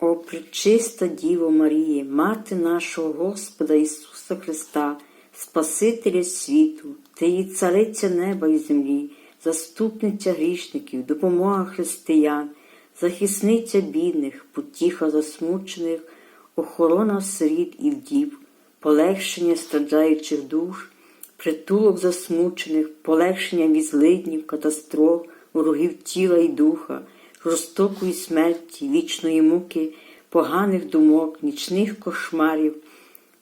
О, пречиста Діво Маріє, Мати нашого Господа Ісуса Христа, Спасителя світу, Ти є цариця неба і землі, заступниця грішників, допомога християн, захисниця бідних, потіха засмучених, охорона сиріт і вдів, полегшення страждаючих душ, притулок засмучених, полегшення від злиднів, катастроф, ворогів тіла і духа, жорстокої смерті, вічної муки, поганих думок, нічних кошмарів,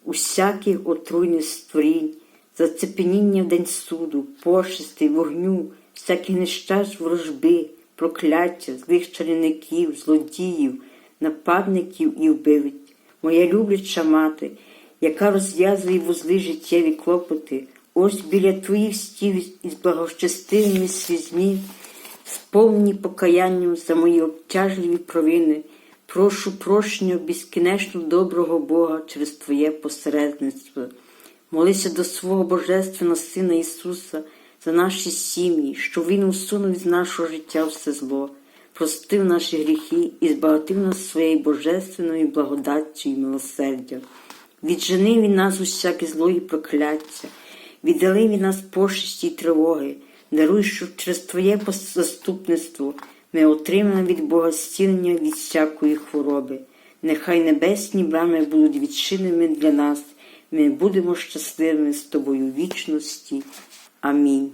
усяких отруйних створінь, зацепеніння в день суду, пошести, вогню, всяких нещасть ворожби, прокляття, злих чарівників, злодіїв, нападників і вбивць. Моя любляча мати, яка розв'язує вузли життєві клопоти, ось біля твоїх стів із благощастивими слізьми, сповнені покаянням за мої обтяжливі провини, прошу прощення безкінечно доброго Бога через Твоє посередництво. Молися до свого Божественного Сина Ісуса за наші сім'ї, щоб Він усунув з нашого життя все зло, простив наші гріхи і збагатив нас своєю божественною благодаттю і милосердям. Віджени від нас усяке зло і прокляття, віддали від нас пошесті й тривоги, даруй, щоб через Твоє заступництво ми отримали від Бога зцілення від всякої хвороби. Нехай небесні брами будуть відчиненими для нас, ми будемо щасливими з Тобою вічності. Амінь.